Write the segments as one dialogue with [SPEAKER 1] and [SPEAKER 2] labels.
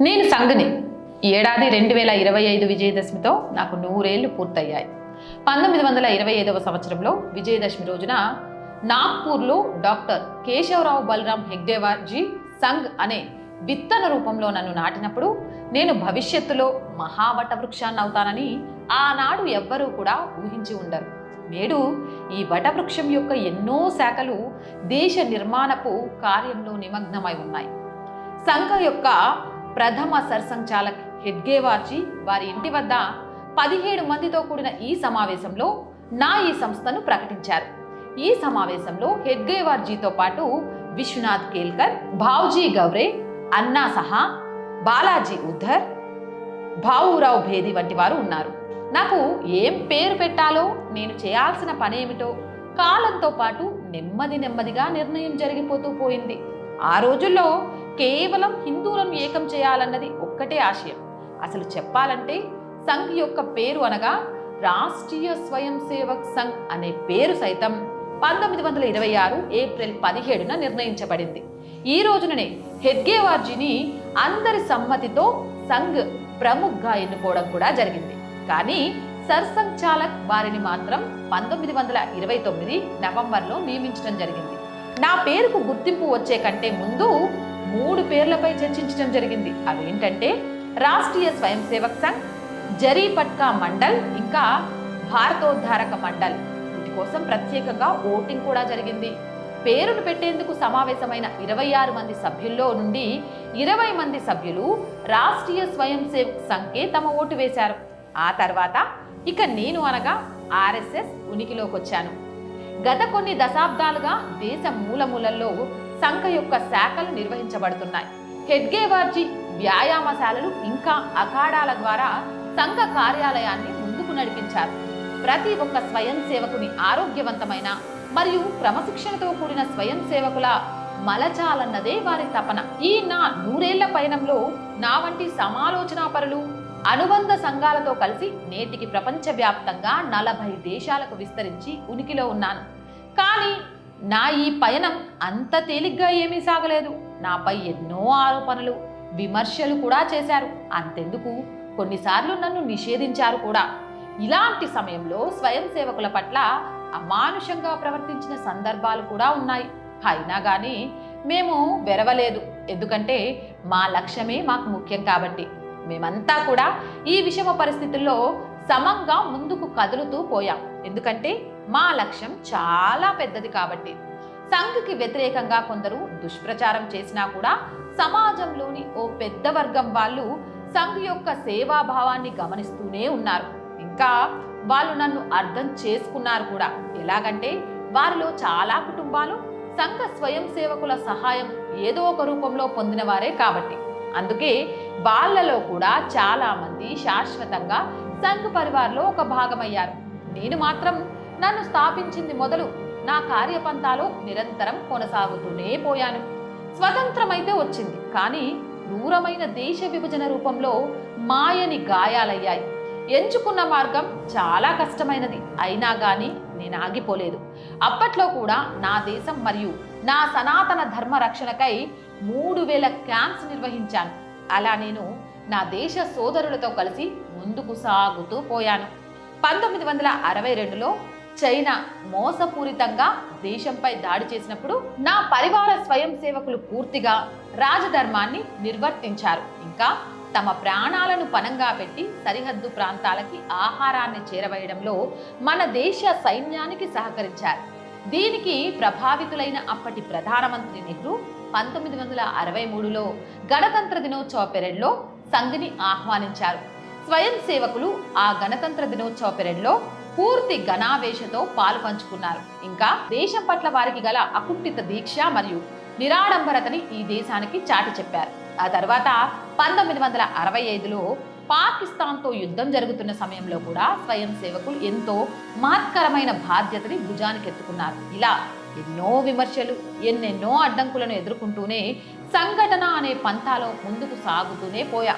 [SPEAKER 1] నేను సంగని ఏడాది రెండు వేల ఇరవై ఐదు విజయదశమితో నాకు నూరేళ్ళు పూర్తయ్యాయి. పంతొమ్మిది వందల ఇరవై ఐదవ సంవత్సరంలో విజయదశమి రోజున నాగ్పూర్లో డాక్టర్ కేశవరావు బలరాం హెగ్డేవార్జీ సంఘ్ అనే విత్తన రూపంలో నన్ను నాటినప్పుడు నేను భవిష్యత్తులో మహావట వృక్షాన్ని అవుతానని ఆనాడు ఎవ్వరూ కూడా ఊహించి ఉండరు. నేడు ఈ వటవృక్షం యొక్క ఎన్నో శాఖలు దేశ నిర్మాణపు కార్యంలో నిమగ్నమై ఉన్నాయి. సంఘ యొక్క ప్రథమ సర్సంచాలక్ హెడ్గేవార్జీ వారి ఇంటి వద్ద పదిహేడు మందితో కూడిన ఈ సమావేశంలో నా ఈ సంస్థను ప్రకటించారు. ఈ సమావేశంలో హెడ్గేవార్జీతో పాటు విశ్వనాథ్ కేల్కర్ భావ్జీ గౌరే అన్నా సహా బాలాజీ ఉద్ధర్ భావురావు భేది వంటి వారు ఉన్నారు. నాకు ఏం పేరు పెట్టాలో నేను చేయాల్సిన పనేమిటో కాలంతో పాటు నెమ్మది నెమ్మదిగా నిర్ణయం జరిగిపోతూ పోయింది. ఆ రోజుల్లో కేవలం హిందువులను ఏకం చేయాలన్నది ఒక్కటే ఆశయం. అసలు చెప్పాలంటే సంఘ్ యొక్క పేరు అనగా రాష్ట్రీయ స్వయం సేవక్ సంఘ్ అనే పేరు సైతం పంతొమ్మిది వందల ఇరవై ఆరు ఏప్రిల్ పదిహేడున నిర్ణయించబడింది. ఈ రోజుననే హెడ్గేవార్జీని అందరి సమ్మతితో సంఘ్ ప్రముఖగా ఎన్నుకోవడం కూడా జరిగింది. కానీ సర్సంగ్ చాలక్ వారిని మాత్రం పంతొమ్మిది వందల ఇరవై తొమ్మిది నవంబర్లో నియమించడం జరిగింది. నా పేరుకు గుర్తింపు వచ్చే కంటే ముందు మూడు పేర్లపై చర్చించడం జరిగింది. అవేంటంటే రాష్ట్రీయ స్వయం సేవక్ సంఘ్ జరీ పట్కా మండల్ ఇంకా భారతోద్ధారక మండల్. వీటి కోసం ప్రత్యేకంగా ఓటింగ్ కూడా జరిగింది. పేరును పెట్టేందుకు సమావేశమైన ఇరవై ఆరు మంది సభ్యుల్లో నుండి ఇరవై మంది సభ్యులు రాష్ట్రీయ స్వయం సేవక్ సంఘ్కే తమ ఓటు వేశారు. ఆ తర్వాత ఇక నేను అనగా ఆర్ఎస్ఎస్ ఉనికిలోకి వచ్చాను గత కొన్ని దశాబ్దాలుగా దేశ మూలమూలల్లో సంఘ యొక్క శాఖలు నిర్వహించబడుతున్నాయి. హెడ్గేవార్జీ వ్యాయామశాలలు ఇంకా అఖాడాల ద్వారా సంఘ కార్యాలయాన్ని ముందుకు నడిపించారు. ప్రతి ఒక్క స్వయం సేవకుని ఆరోగ్యవంతమైన మరియు క్రమశిక్షణతో కూడిన స్వయం సేవకుల మలచాలన్నదే వారి తపన. ఈ నా నూరేళ్ళ పయనంలో నా వంటి సమాలోచనాపరులు అనుబంధ సంఘాలతో కలిసి నేటికి ప్రపంచవ్యాప్తంగా నలభై దేశాలకు విస్తరించి ఉనికిలో ఉన్నాను. కానీ నా ఈ పయనం అంత తేలిగ్గా ఏమీ సాగలేదు. నాపై ఎన్నో ఆరోపణలు విమర్శలు కూడా చేశారు. అంతెందుకు? కొన్నిసార్లు నన్ను నిషేధించారు కూడా. ఇలాంటి సమయంలో స్వయం సేవకుల పట్ల అమానుషంగా ప్రవర్తించిన సందర్భాలు కూడా ఉన్నాయి. అయినా కానీ మేము వెరవలేదు. ఎందుకంటే మా లక్ష్యమే మాకు ముఖ్యం కాబట్టి. మేమంతా కూడా ఈ విషమ పరిస్థితుల్లో సమంగా ముందుకు కదులుతూ పోయాం. ఎందుకంటే మా లక్ష్యం చాలా పెద్దది కాబట్టి. సంఘ్కి వ్యతిరేకంగా కొందరు దుష్ప్రచారం చేసినా కూడా సమాజంలోని ఓ పెద్ద వర్గం వాళ్ళు సంఘ్ యొక్క సేవాభావాన్ని గమనిస్తూనే ఉన్నారు. ఇంకా వాళ్ళు నన్ను అర్థం చేసుకున్నారు కూడా. ఎలాగంటే వారిలో చాలా కుటుంబాలు సంఘ స్వయం సేవకుల సహాయం ఏదో ఒక రూపంలో పొందిన వారే కాబట్టి. అందుకే వాళ్ళలో కూడా చాలామంది శాశ్వతంగా సంఘ్ పరివార్లో ఒక భాగమయ్యారు. నేను మాత్రం నన్ను స్థాపించింది మొదలు నా కార్యపంతాలో నిరంతరం కొనసాగుతూనే పోయాను. స్వతంత్రమైతే వచ్చింది కానీ క్రూరమైన దేశ విభజన రూపంలో మాయని గాయాలయ్యాయి. ఎంచుకున్న మార్గం చాలా కష్టమైనది అయినా కానీ నేను ఆగిపోలేదు. అప్పట్లో కూడా నా దేశం మరియు నా సనాతన ధర్మ రక్షణకై మూడు వేల క్యాంప్స్ నిర్వహించాను. అలా నేను నా దేశ సోదరులతో కలిసి ముందుకు సాగుతూ పోయాను. పంతొమ్మిది వందల అరవై రెండులో చైనా మోసపూరితంగా దేశంపై దాడి చేసినప్పుడు నా పరివార స్వయం సేవకులు పూర్తిగా రాజధర్మాన్ని నిర్వర్తించారు. ఇంకా తమ ప్రాణాలను పనంగా పెట్టి సరిహద్దు ప్రాంతాలకి ఆహారాన్ని చేరవేయడంలో మన దేశ సైన్యానికి సహకరించారు. దీనికి ప్రభావితులైన అప్పటి ప్రధానమంత్రి నెహ్రూ పంతొమ్మిది వందల అరవై మూడులో గణతంత్ర దినోత్సవ పెరెడ్లో సంఘిని ఆహ్వానించారు. స్వయం సేవకులు ఆ గణతంత్ర దినోత్సవ పెరెడ్లో పూర్తి ఘనావేశతో పాలు పంచుకున్నారు. ఇంకా దేశం పట్ల వారికి గల అకుంఠిత దీక్ష మరియు నిరాడంబరతని ఈ దేశానికి చాటి చెప్పారు. ఆ తర్వాత పంతొమ్మిది వందల అరవై ఐదులో పాకిస్తాన్తో యుద్ధం జరుగుతున్న సమయంలో కూడా స్వయం సేవకులు ఎంతో మహత్కరమైన బాధ్యతని భుజానికి ఎత్తుకున్నారు ఇలా ఎన్నో విమర్శలు ఎన్నెన్నో అడ్డంకులను ఎదుర్కొంటూనే సంఘటన అనే పంథాలో ముందుకు సాగుతూనే పోయా.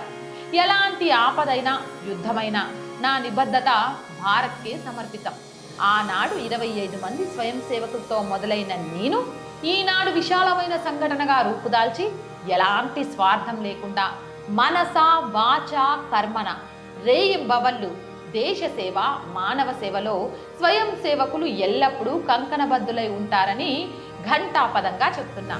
[SPEAKER 1] ఎలాంటి ఆపదైనా యుద్ధమైనా నా నిబద్ధత భారత్కే సమర్పితం. ఆనాడు ఇరవై ఐదు మంది స్వయం సేవకులతో మొదలైన నేను ఈనాడు విశాలమైన సంఘటనగా రూపుదాల్చి ఎలాంటి స్వార్థం లేకుండా మనస వాచ కర్మన రేయింబవళ్ళు దేశ సేవ మానవ సేవలో స్వయం సేవకులు ఎల్లప్పుడూ కంకణబద్ధులై ఉంటారని ఘంటాపదంగా చెప్తున్నా.